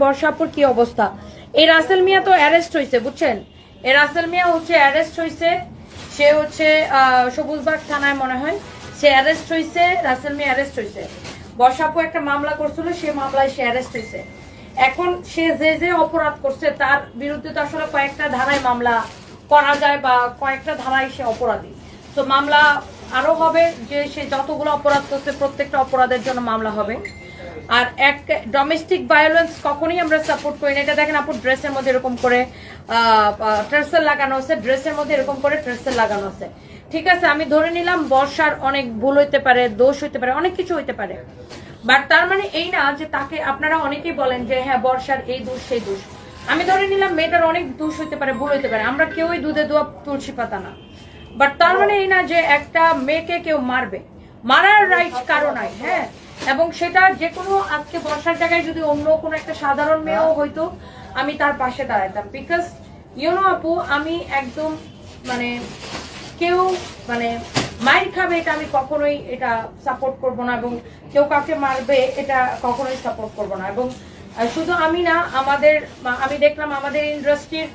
বর্ষাপুর কি অবস্থা? এই রাসেল মিয়া তো অ্যারেস্ট হয়েছে বুঝছেন? এই রাসেল মিয়া হচ্ছে অ্যারেস্ট হয়েছে সে হচ্ছে সবুজবাগ থানায় মনে হয়, সে অ্যারেস্ট হয়েছে রাসেল মিয়া অ্যারেস্ট হয়েছে বর্ষাপু একটা মামলা করছিল, সে মামলায় সে অ্যারেস্ট হয়েছে এখন সে যে যে অপরাধ করছে, তার বিরুদ্ধে তো আসলে কয়েকটা ধারায় মামলা করা যায় বা কয়েকটা ধারায় সে অপরাধী। তো মামলা আরও হবে যে সে যতগুলো অপরাধ করছে, প্রত্যেকটা অপরাধের জন্য মামলা হবে। আর এক ডোমেস্টিক ভায়োলেন্স কখনোই আমরা সাপোর্ট করি না। এটা দেখেন আপু, ড্রেসের মধ্যে এরকম করে ট্রেসেল লাগানো আছে, ড্রেসের মধ্যে এরকম করে ট্রেসেল লাগানো আছে। ঠিক আছে, আমি ধরে নিলাম বর্ষার অনেক ভুল হইতে পারে, দোষ হইতে পারে, অনেক কিছু হইতে পারে। বাট তার মানে এই না যে তাকে আপনারা অনেকেই বলেন যে হ্যাঁ বর্ষার এই দোষ, সেই দোষ। আমি ধরে নিলাম মেয়েটার অনেক দোষ হইতে পারে, ভুল হইতে পারে। আমরা কেউই দুধে দোয়া তুলসী পাতা না। বাট তার মানে এই না যে একটা মেয়েকে কেউ মারবে। মারার রাইট কারও নাই হ্যাঁ? এবং সেটা যে কোনো আজকে বর্ষার জায়গায় যদি অন্য কোনো একটা সাধারণ মেয়েও হয়তো আমি তার পাশে দাঁড়াইতাম। বিকজ ইউনো আপু আমি একদম মানে কেউ মানে মাইর খাবে এটা আমি কখনোই এটা সাপোর্ট করব না এবং কেউ কাউকে মারবে এটা কখনোই সাপোর্ট করব না। এবং শুধু আমি না আমাদের আমি দেখলাম আমাদের ইন্ডাস্ট্রির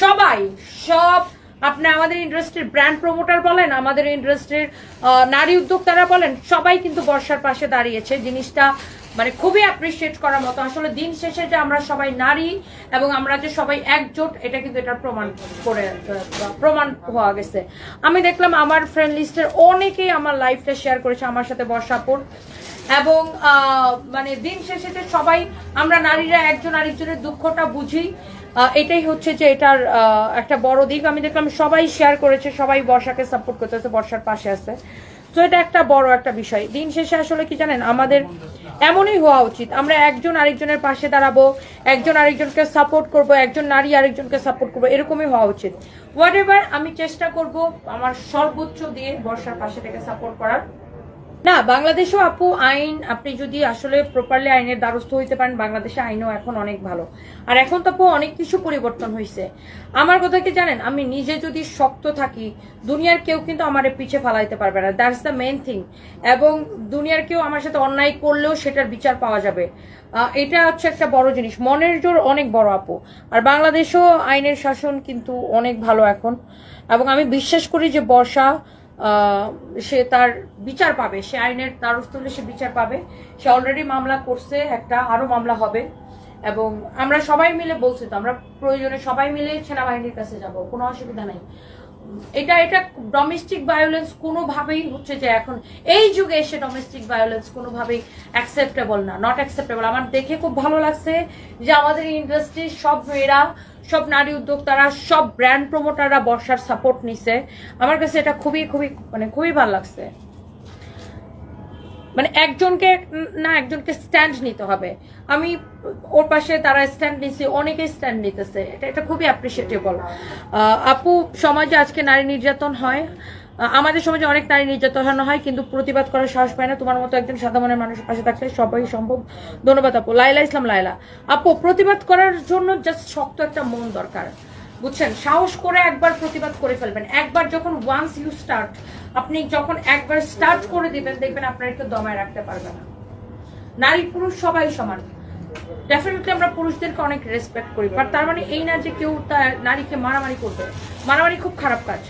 সবাই সব আপনি আমাদের ইন্ডাস্ট্রির ব্র্যান্ড প্রমোটার বলেন, আমাদের ইন্ডাস্ট্রির নারী উদ্যোক্তারা বলেন, সবাই কিন্তু বর্ষার পাশে দাঁড়িয়েছে। জিনিসটা মানে খুবই অ্যাপ্রিসিয়েট করার মতো। আসলে দিন শেষে যে আমরা সবাই নারী এবং আমরা যে সবাই একজোট, এটা কিন্তু এটা প্রমাণ করে প্রমাণ হওয়া গেছে। আমি দেখলাম আমার ফ্রেন্ড লিস্টের অনেকেই আমার লাইফটা শেয়ার করেছে, আমার সাথে বর্ষাপুর। এবং মানে দিন শেষে যে সবাই, আমরা নারীরা একজন আরেকজনের দুঃখটা বুঝি। এটাই হচ্ছে যে এটার একটা বড় দিক। আমি দেখলাম সবাই শেয়ার করেছে, সবাই বর্ষাকে সাপোর্ট করতেছে, বর্ষার পাশে আছে। তো এটা একটা বড় একটা বিষয়। দিন শেষে আসলে কি জানেন, আমাদের এমনই হওয়া উচিত। আমরা একজন আরেকজনের পাশে দাঁড়াবো, একজন আরেকজনকে সাপোর্ট করব, একজন নারী আরেকজনকে সাপোর্ট করব, এরকমই হওয়া উচিত। হোয়াট আমি চেষ্টা করব আমার সর্বোচ্চ দিয়ে বর্ষার পাশে থেকে সাপোর্ট করার। না, বাংলাদেশেও আপু, আইন, আপনি যদি আসলে প্রপারলি আইনের দ্বারস্থ হইতে পারেন বাংলাদেশে আইনও এখন অনেক ভালো। আর এখন তো আপু অনেক কিছু পরিবর্তন হয়েছে আমার কথা কি জানেন, আমি নিজে যদি শক্ত থাকি, দুনিয়ার কেউ কিন্তু আমার পিছে ফালাইতে পারবে না। দ্যাটস দ্য মেন থিং এবং দুনিয়ার কেউ আমার সাথে অন্যায় করলেও সেটার বিচার পাওয়া যাবে। এটা হচ্ছে একটা বড় জিনিস। মনের জোর অনেক বড় আপু। আর বাংলাদেশেও আইনের শাসন কিন্তু অনেক ভালো এখন। এবং আমি বিশ্বাস করি যে বর্ষা সে তার বিচার পাবে, সে আইনের দ্বারস্থ হলে সে বিচার পাবে। সে অলরেডি মামলা করছে, একটা আরও মামলা হবে। এবং আমরা সবাই মিলে বলছি তো, আমরা প্রয়োজনে সবাই মিলে সেনাবাহিনীর কাছে যাব, কোনো অসুবিধা নাই। এটা এটা ডোমেস্টিক ভায়োলেন্স কোনোভাবেই হচ্ছে যে এখন, এই যুগে এসে ডোমেস্টিক ভায়োলেন্স কোনোভাবেই অ্যাকসেপ্টেবল না নট অ্যাকসেপ্টেবল আমার দেখে খুব ভালো লাগছে যে আমাদের ইন্ডাস্ট্রির সব মেয়েরা সব নারী উদ্যোক্তারা, সব ব্র্যান্ড প্রমোটাররা বর্ষার সাপোর্ট নিছে। আমার কাছে এটা খুবই খুবই মানে খুবই ভালো লাগছে। মানে একজনকে, না, একজনকে স্ট্যান্ড নিতে হবে। আমি ওর পাশে তারা স্ট্যান্ড নিচ্ছে অনেকে স্ট্যান্ড নিতেছে। এটা এটা খুবই অ্যাপ্রিসিয়েটেবল আপু, সমাজে আজকে নারী নির্যাতন হয়। আমাদের সমাজে অনেক নারী নির্যাতন হয়, কিন্তু প্রতিবাদ করার সাহস পায় না। তোমার মতো একজন সাধারণের মানুষের পাশে থাকলে সবাই সম্ভব। ধন্যবাদ, আপু। লাইলা ইসলাম লাইলা আপু, প্রতিবাদ করার জন্য জাস্ট শক্ত একটা মন দরকার। বুঝছেন? সাহস করে একবার প্রতিবাদ করে ফেলবেন। একবার যখন ওয়ান্স ইউ স্টার্ট আপনি যখন একবার স্টার্ট করে দিবেন, দেখবেন আপনার কেউ দমায় রাখতে পারবে না। নারী, পুরুষ সবাই সমান। ডেফিনেটলি আমরা পুরুষদেরকে অনেক রেসপেক্ট করি বাট তার মানে এই না যে কেউ তার নারীকে মারামারি করবে। মারামারি খুব খারাপ কাজ।